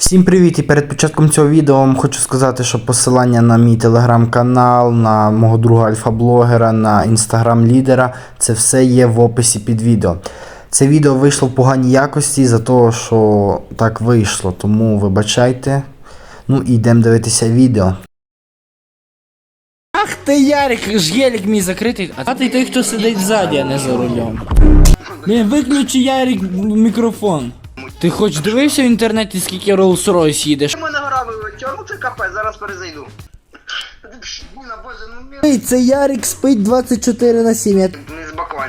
Всім привіт! І перед початком цього відео вам хочу сказати, що посилання на мій телеграм-канал, на мого друга альфа-блогера, на інстаграм лідера це все є в описі під відео. Це відео вийшло в поганій якості за того, що так вийшло, тому вибачайте. Ну і йдемо дивитися відео. Ах ти Ярик, ж гелік мій закритий, а ти той, хто сидить ззаді, а не за рулем. Блін, виключи Ярик мікрофон. Ти хоч дивився в інтернеті, скільки Rolls-Royce їдеш? Ми награли тягну це капець, зараз перезайду. Буйна, боже, ну мі... Це Ярик спить 24 на 7. Не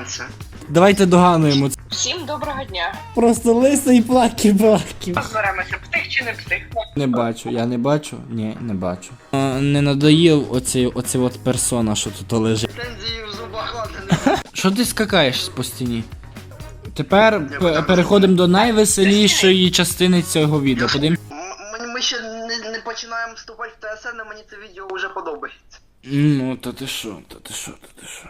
з. Давайте догануємо. Всім доброго дня. Просто лисий плакі плакі. Розберемося, встиг чи не встиг. Не бачу, я не бачу? Ні, не бачу. А, не надоїв оцей, оцей от персона, що тут лежить. Претензії в зубах ладно Що ти скакаєш по стіні? Тепер п- переходимо до найвеселішої частини цього відео. Подивим. Ми, ми ще не, не починаємо вступати в ТСН, а мені це відео вже подобається. Ну, та ти що, та ти що, та ти що.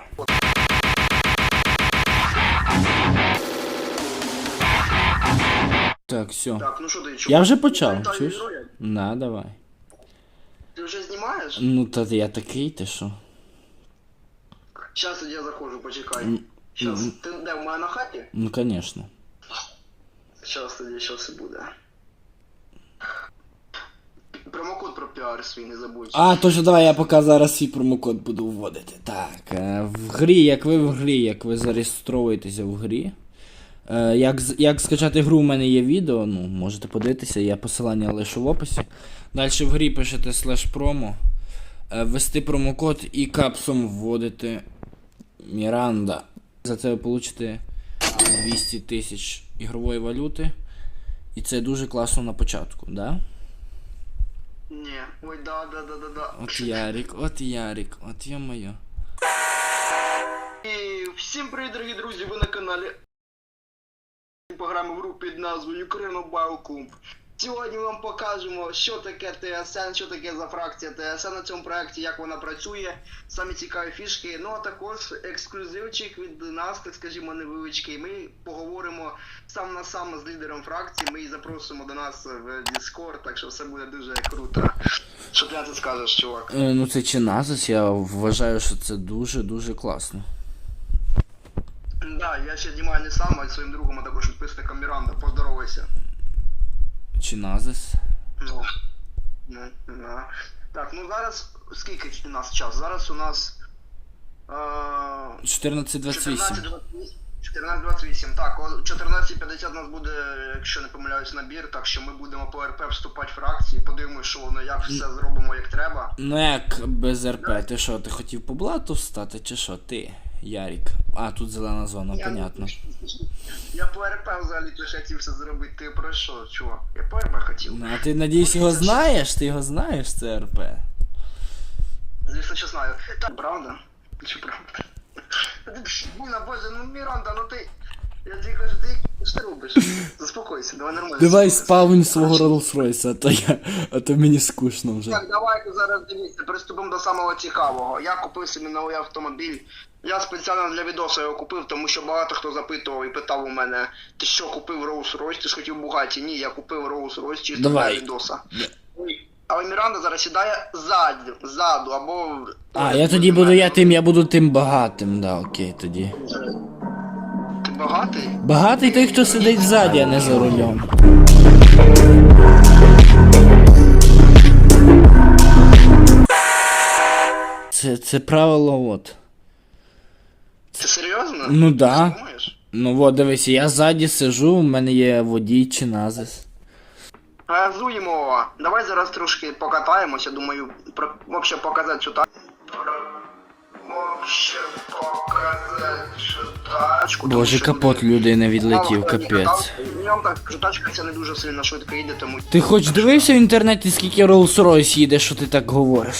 Так, все. Так, ну що ти чув? Я вже почав, чуєш? На, давай. Ти вже знімаєш? Ну, та я такий, ти що? Тоді я заходжу, почекай. М, Ти де, в мене на хаті? Ну, конечно. Щас тоді, і буде. Промокод про піар свій не забудь. А, точно, давай я поки зараз свій промокод буду вводити. Так, е, в грі, як ви в грі, як ви зареєстровуєтеся в грі. Е, як, з- як скачати гру, у мене є відео, ну, можете подивитися, я посилання лишу в описі. Далі в грі пишете слеш промо, е, ввести промокод і капсом вводите Міранда. За це ви получите 200 тисяч ігрової валюти. І це дуже класно на початку, да? Ні. Ой, да, да, да, да, да. От Ярик, от Ярик, от я моє. І всім привіт, дорогі друзі, ви на каналі програми в групі під назвою Ukraine Mobile Club. Сьогодні ми вам покажемо, що таке ТСН, що таке за фракція ТСН на цьому проєкті, як вона працює, самі цікаві фішки. Ну а також ексклюзивчик від нас, так скажімо, невеличкий. Ми поговоримо сам на сам з лідером фракції. Ми її запросимо до нас в Discord, так що все буде дуже круто. Що ти на це скажеш, чувак? Е, ну це чи назис, я вважаю, що це дуже-дуже класно. Да, я ще знімаю не сам, а й своїм другом, а також підписником Міранда. Поздоровайся. Чи назис? Ну, ну, да. Так, ну зараз скільки у нас час? Зараз у нас. Е, 14.28. 14.28. Так, о 14.50 у нас буде, якщо не помиляюсь, набір, так що ми будемо по РП вступати в фракції, подивимось, що воно, як все зробимо як треба. Ну як без РП, ти що, ти хотів по блату встати, чи що? Ти, Ярік. А, тут зелена зона, Я- понятно. Я по РП взагалі теж хотів все зробити. Ти про що, чувак? Я по РП хотів. Ну, а ти надіюсь його знаєш? Ти його знаєш, це РП? Звісно, що знаю. Так, правда? Чи правда? Та ж, Буйна, боже, ну Міранда, ну ти. Я тобі кажу, ти що ти робиш? Заспокойся, давай нормально. Давай спавнь свого Rolls-Royce, а то я. А то мені скучно вже. Так, давайте зараз дивіться, приступимо до самого цікавого. Я купив собі новий автомобіль. Я спеціально для відоса його купив, тому що багато хто запитував і питав у мене, ти що купив Rolls-Royce, ти ж хотів Бугаті? Ні, я купив Rolls-Royce чисто Давай. для відоса. Але Міранда зараз сідає ззаду, ззаду або. А, я тоді буду я тим, я буду тим багатим, да, окей, тоді. Ти багатий? Багатий той, хто сидить ззаді, а не за рулем. Це, це правило от. Ти серйозно? Ну да. Думаєш? Ну от, дивись, я ззаді сиджу, у мене є водій чи назис. Газуємо. Давай зараз трошки покатаємося, думаю, про... вообще показати. Вообще цю тачку. Боже, капот людини відлетів, капець. Я вам так скажу, тачка ця не дуже сильно швидко їде, тому... Ти хоч дивився в інтернеті, скільки Rolls-Royce їде, що ти так говориш?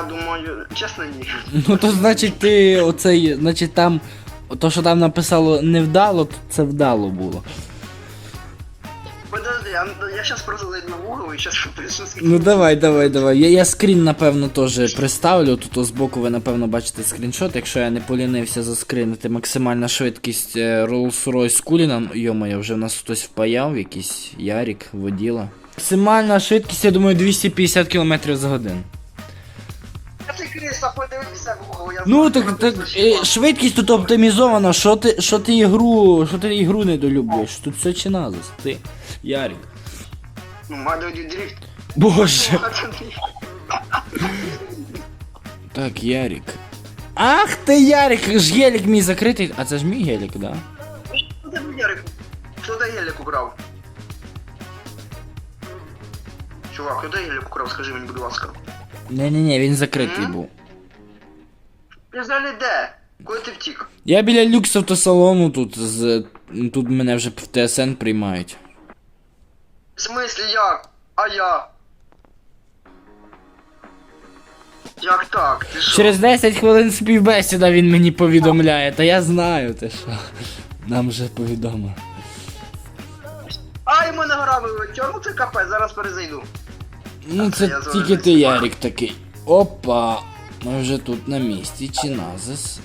Я думаю, чесно, ні. Ну то значить ти оцей, значить там, то що там написало невдало, то це вдало було. Подожди, я, я сейчас просто зайду в угол и сейчас пишу Ну давай, давай, давай. Я, я скрін, напевно, теж приставлю. Тут збоку ви, напевно, бачите скріншот, якщо я не полінився заскрінити. Максимальна швидкість е, Rolls-Royce Cullinan. Йома, вже в нас хтось впаяв, якийсь Ярік, воділа. Максимальна швидкість, я думаю, 250 км за годину. Ти Кріса, подивися в угол, я Ну знаю, так, що так ти е, слышиш. швидкість тут оптимізована, що ти, що ти ігру, що ти ігру недолюблюєш? Тут все чиназис, ти, Ярік. Ну, Мадо дрифт. Боже. Так, Ярік. Ах ти Ярік, ж гелік мій закритий. А це ж мій гелік, да? Хто тебе Ярик? Хто де гелік украв? Чувак, де гелік украв, скажи мені, будь ласка. Не-не-не, він закритий М? був. Ти взагалі де? Коли ти втік? Я біля люкс автосалону тут з. Тут мене вже в ТСН приймають. В смислі як? А я? Як так? Ти що? Через 10 хвилин співбесіда він мені повідомляє, та я знаю, ти що. Нам вже повідомили. Ай, мене гра вилетіла, ну це капець, зараз перезайду. Ну це це я тільки ти Ярік такий. Опа! Ми вже тут на місці, чи назис.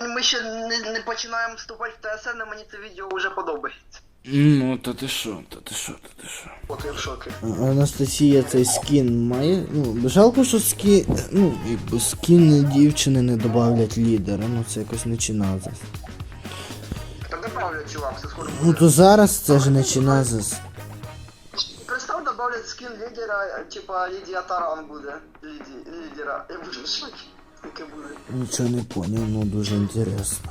Ми, ми ще не, не починаємо вступати в ТСН, а мені це відео вже подобається. Ну, то ти що, то ти що, то ти що. От я в шокі. Анастасія цей скін має. Ну, жалко, що скін. Ну, якби скін дівчини не додають лідера, ну це якось не чиназис. Та добавлять, чувак, все скоро Ну то зараз це ж не чиназис. Скин лідера, типа Лідія Таран буде. Ліді, лідера. Я буду в шокі. Таке буде. Нічого не поняв, ну дуже інтересно.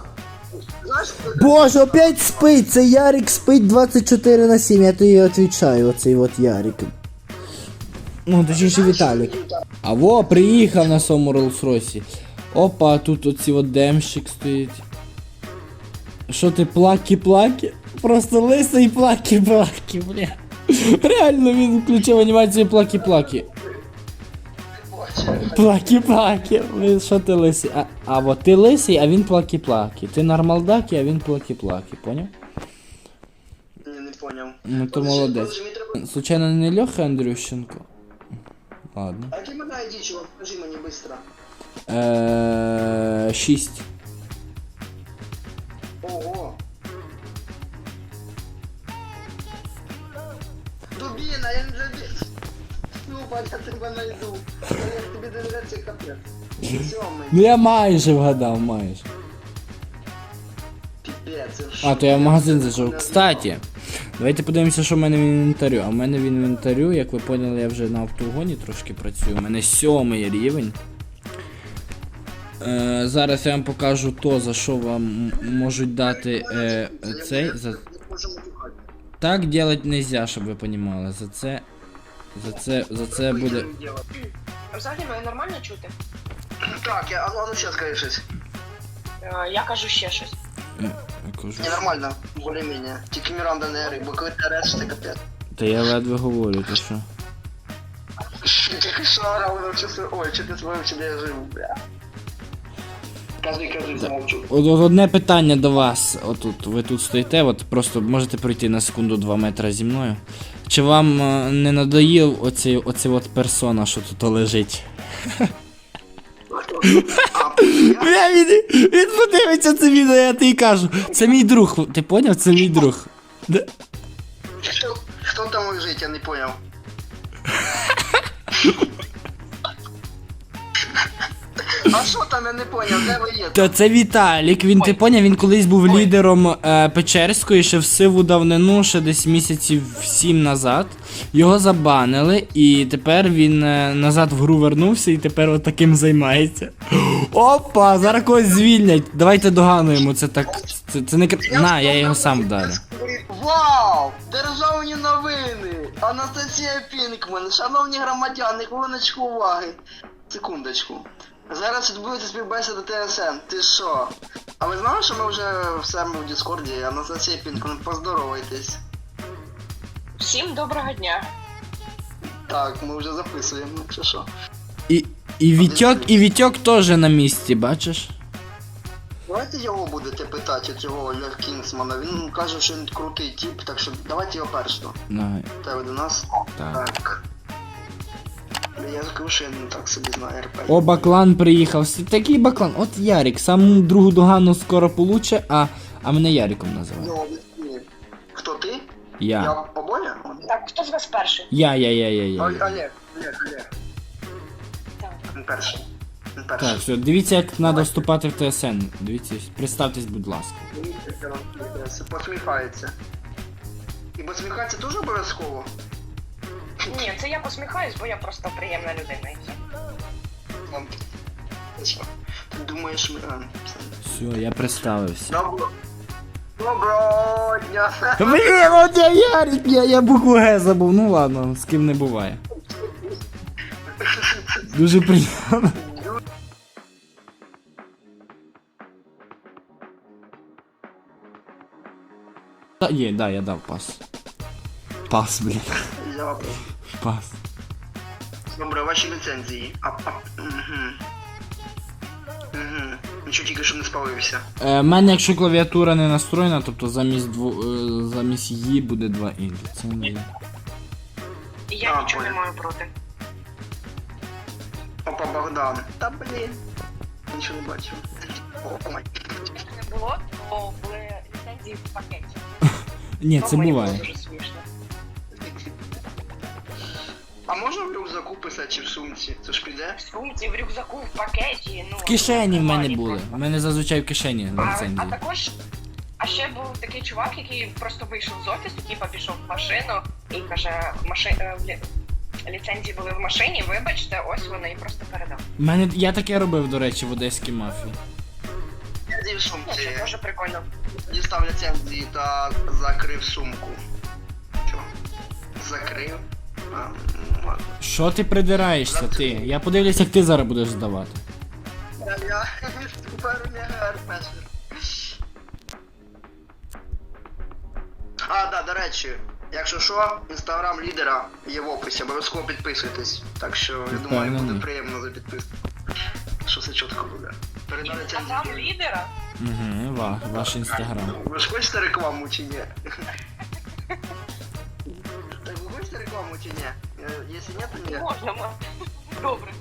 Знаєш, Боже, опять спить! Це Ярик спить 24 на 7, я тобі відповідаю, оцей от Ярик. Ну, точніше Віталік. А во, приїхав на своєму Rolls-Royce. Опа, тут оці от демщик стоїть. Що ти плакі-плакі? Просто лисий плакі-плакі, бля. Реально він включив анімацію плакі-плакі. Блін, Що ти лисий? А, а от ти лисий, а він плакі-плакі. Ти нормалдакі, а він плакі-плакі, поняв? Ні, не поняв. Ну то молодець. Случайно не Льоха Андрющенко? Ладно. А який мене ID, чувак? Скажи мені быстро. Е, 6. Ну я майже вгадав, майже. А, то я в магазин зайшов. Кстати, давайте подивимося, що в мене в інвентарю. А в мене в інвентарю, як ви поняли, я вже на автогоні трошки працюю. У мене сьомий рівень. Е, зараз я вам покажу то, за що вам можуть дати е, цей. За... Так делать нельзя, щоб ви понімали. За це. За це. За це буде. Взагалі мене нормально чути? Так, я, а ну, а ну ще скажи щось. Е, Я кажу ще щось. Я кажу. Не, нормально, более-менее. Тільки Міранда не ори, бо коли ти ореш, це капець. Та я ледве говорю, то що. Тільки що орав, навчився, ой, чи ти свою, чи де я живу, бля. Кажи, кажи, замовчу. От, от одне питання до вас. Отут, ви тут стоїте, от просто можете пройти на секунду 2 метри зі мною. Чи вам е, не надоїв оцей, оцей от персона, що тут лежить? Бля, він, він подивиться це відео, я тобі кажу. Це мій друг, ти поняв? Це мій друг. Да. Хто, хто там лежить, я не поняв. А що там, я не поняв, де ви є? Та це Віталік, він ти поняв, він колись був лідером е, Печерської ще в сиву давнину, ще десь місяців сім назад. Його забанили, і тепер він е, назад в гру вернувся і тепер от таким займається. Опа, зараз когось звільнять. Давайте догануємо, це так. Це, це не кр- На, я його сам вдарю. Вау! Державні новини! Анастасія Пінкман, шановні громадяни, хвилиночку уваги. Секундочку. Зараз відбудеться співбесіда ТСН. Ти що? А ви знали, що ми вже в себе в Діскорді? Анастасія Пінкман, поздоровайтесь. Всім доброго дня. Так, ми вже записуємо, якщо що. І, і Вітьок, і Вітьок теж на місці, бачиш? Давайте його будете питати, цього Олег Кінсмана. Він каже, що він крутий тип, так що давайте його першого. Давай. Тебе до нас. Так. Так. Я скажу, що я не так собі знаю РП. О, Баклан приїхав. Такий Баклан. От Ярик, саму другу догану скоро получе, а, а мене Яриком називає. Ну, Хто ти? Я Я. поболя? Так, хто з вас перший? Я, я, я, я, Олег, я. Олег, Олег, Олег. Так. Перший. Перший. Так, все, дивіться, як треба вступати в ТСН. Дивіться, представтесь, будь ласка. Посміхається. І посміхатися теж обов'язково? Ні, це я посміхаюсь, бо я просто приємна людина і все. Ти думаєш, ми... Все, я представився. Добро... Доброго дня! Блін, от я Ярик, я, я букву Г забув. Ну ладно, з ким не буває. Дуже приємно. Та, є, да, я дав пас. Пас, блін. Я- Пас. Добре, ваші ліцензії. А, а, угу. Угу. Нічого тільки що не спалився. Е, в мене якщо клавіатура не настроєна, тобто замість дво, е, замість її буде два ілі. Це не я А, нічого не понял. маю проти. Опа, Богдан. Та блін. Нічого не бачив. О, май. Не було, то були ліцензії в пакеті. Ні, це буває. А можна в рюкзаку писати чи в сумці? Це ж піде? В сумці, в рюкзаку, в пакеті, ну... В кишені в мене були. У мене зазвичай в кишені на А, а також, а ще був такий чувак, який просто вийшов з офісу, типа пішов в машину і каже, маши... е, ліцензії були в машині, вибачте, ось вони і просто передав. У мене я таке робив, до речі, в одеській мафії. Я сумці. це дуже прикольно. Дістав ліцензії та закрив сумку. Що? Закрив? Що ти придираєшся, ти? Я подивлюсь, як ти зараз будеш здавати. Я, я тепер не РПшер. А, да, до речі, якщо що, інстаграм лідера є в описі, обов'язково підписуйтесь. Так що я думаю, буде приємно за підписку. Що все чітко буде. Інстаграм ліцензію. лідера? Угу, ва, ваш інстаграм. Ви ж хочете рекламу чи ні? Чи ні? Якщо ні, то ні. Можна, ма. Добре.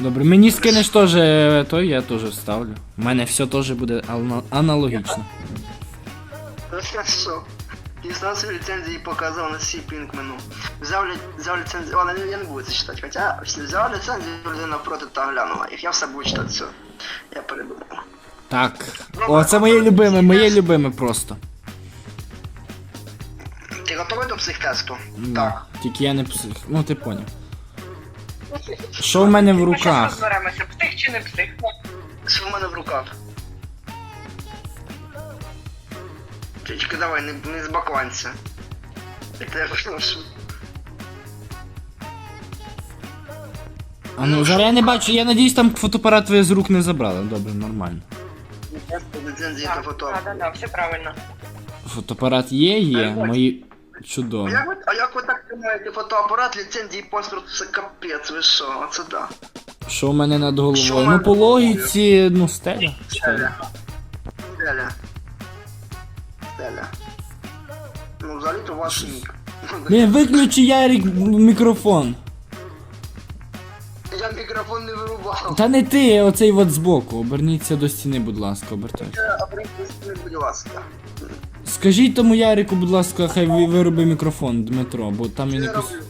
Добре, мені скинеш теж е, той, я теж вставлю. У мене все теж буде ана- аналогічно. Ну що? Інстанцію ліцензії показав на всі пінкмену. Взяв, лі... взяв ліцензію. Ладно, я не буду це читати, хоча взяв ліцензію людина проти та глянула їх. Я все буду читати все. Я передумав. Так. О, це моє любиме, моє любиме просто. Ти психтесту? Ну, Так. Тільки я не псих. Ну ти поняв. Що в мене в Ми щас руках? розберемося, псих чи не псих. Що в мене в руках? Тільки давай, не, не збакланься. Я тебе прошу. А ну зараз я не бачу, я надіюсь, там фотоапарат ви з рук не забрали. Добре, нормально. Ліцензії та Так, фото. так, так, так, все правильно. Фотоапарат є, є, мої. А Чудово. як, ви, а як ви так тримаєте фотоапарат, ліцензії, паспорт, це капець, ви що, оце да. Що в мене над Що в головою? мене Ну по над логіці, ну стеля. Стеля. Стеля. Стеля. Ну, взагалі-то ваш нік. Блін, виключи Ярик мікрофон. Я мікрофон не вирубав. Та не ти, оцей от збоку. Оберніться до стіни, будь ласка, обертайте. А принципі, будь ласка. Скажіть тому Ярику, будь ласка, хай ви- вироби мікрофон, Дмитро, бо там я якось. роблю?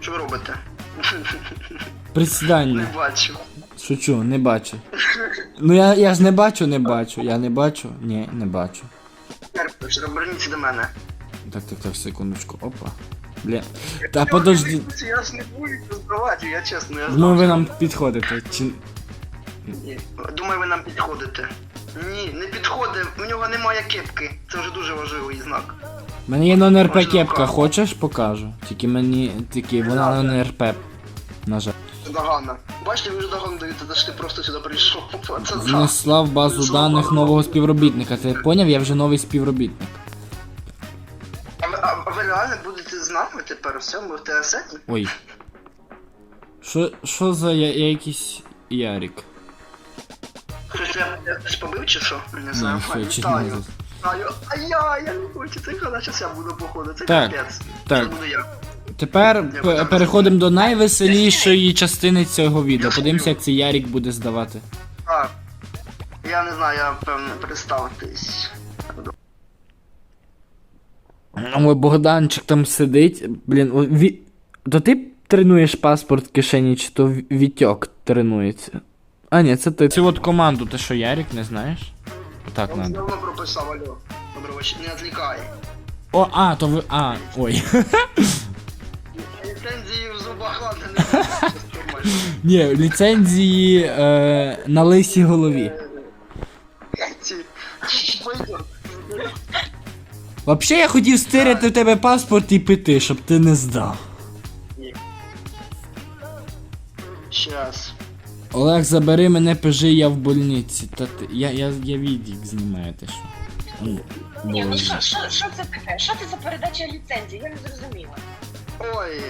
Що ви робите? Не Присідання. бачу. Шучу, не бачу. Ну я, я ж не бачу, не бачу. Я не бачу? Ні, не бачу. Терпиш, оберніться до мене. Так, так, так, секундочку. Опа. Бля. Та подожди. Я ж не буду здавати, я чесно, я Думаю, ви нам підходите. Чи... Думаю, ви нам підходите. Ні, не підходить, в нього немає кепки. Це вже дуже важливий знак. У мене є нон-РП Можливо, кепка, хочеш покажу? Тільки мені. Тільки вона нон-РП. На жаль. Догана. Бачите, ви ж догану даєте, те, що ти просто сюди прийшов. Це да. Внесла в базу даних нового співробітника. Ти поняв? Я вже новий співробітник. А ви, а ви реально будете з нами тепер в цьому в ТСНі? Ой. Що, що за я, я якийсь Ярик? Я щось побив чи що? Не знаю. Ну, що, чи Вітаю. ні? Вітаю. А я, я не хочу, це коли зараз я буду походу, це Так, капець. так. Це буду я. Тепер п- переходимо до найвеселішої частини цього відео. Подивимося, як цей Ярік буде здавати. Так. Я не знаю, я певно представитись. Ой, Богданчик там сидить. Блін, о, ві... то ти тренуєш паспорт в кишені, чи то Ві- Вітьок тренується? А, ні, це ти. Цю от команду, ти що, Ярік, не знаєш? Так Я надо. давно прописав, алло. Подробич, не відвлікай. О, а, то ви. А, ой. Ліцензії в зубах ладно не буде. Ні, ліцензії е, на лисій голові. Ці. Пойдем. Взагалі я хотів стиряти в тебе паспорт і піти, щоб ти не здав. Щас. Олег, забери мене, пижи, я в больниці. Та ти. Я, я, я відік знімаю, ти що. Ну, Ні, ну що, що, що це таке? Що це за передача ліцензії? Я не зрозуміла. Ой,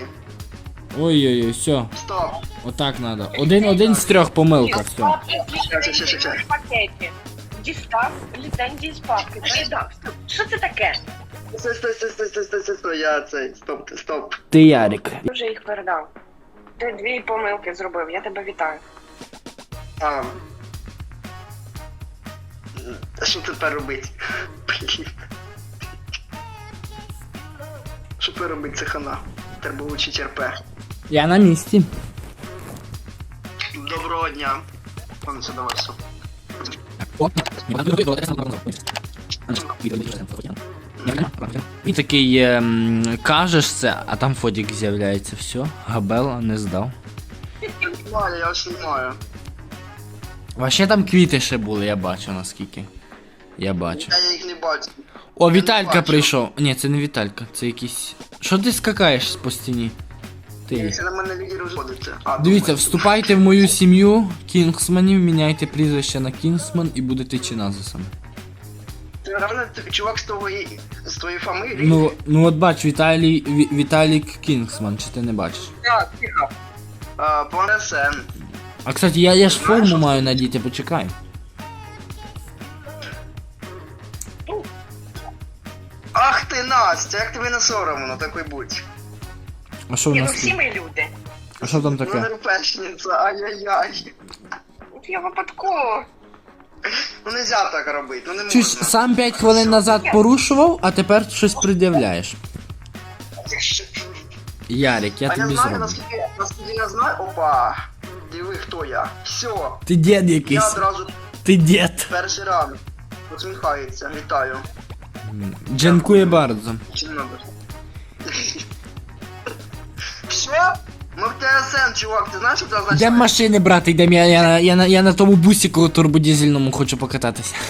Ой-ой-ой, все. стоп. Отак надо. Один, один з трьох помилка, все. В пакеті. Дістав ліцензії з папки. Передав. Стоп. Що це таке? Стой, стой, стой, стой, стой, стой, стой, стой, я цей, стоп, стоп. Ти Ярик. Я вже їх передав. Ти дві помилки зробив, я тебе вітаю. А. А що тепер робити? Блін. Що тепер робити, це хана? Треба учити РП. Я на місці. Доброго дня. Пане Садоварсу. І такий ем, кажеш це, а там фотик з'являється. Все, Габела не здав. Валя, я знімаю. Вообще там квіти ще були, я бачу наскільки. Я бачу. Я їх не бачу. О, Віталька прийшов. Ні, це не Віталька, це якийсь. Що ти скакаєш по стіні? Ти. Це на мене лідер входите. А, Дивіться, вступайте в мою сім'ю Кінгсманів, міняйте прізвище на Кінгсман і будете чиназисами. Ти реально чувак з твоєї з твоєї фамилії? Ну, ну от бач, Віталій Ві- Віталік Кінгсман, чи ти не бачиш? Так, тихо. А, пане Сен. А кстати, я, я ж форму маю надіти, почекай. Ах ти Настя, як тобі не соромно, такий будь. А що в Ні, ну нас всі тут? ми люди. А що там Ну, таке? Ай-яй-яй. От я випадково. Ну нельзя так робити, ну не Чи ж можна. сам 5 хвилин назад порушував, а тепер щось пред'являєш. Ярик, я а я тобі знаю, зроблю. наскільки, наскільки я знаю, опа. Диви, хто я. Все, Ти дід я якийсь. одразу Ти дід. перший раз. Усміхається, вітаю. Джанкує bardzo. Чи не надо? Що? Ми в ТСН, чувак, ти знаєш, що це означає? Йдемо машини брати, йдемо, я, я, на- я, на- я на тому бусику турбодізельному хочу покататися.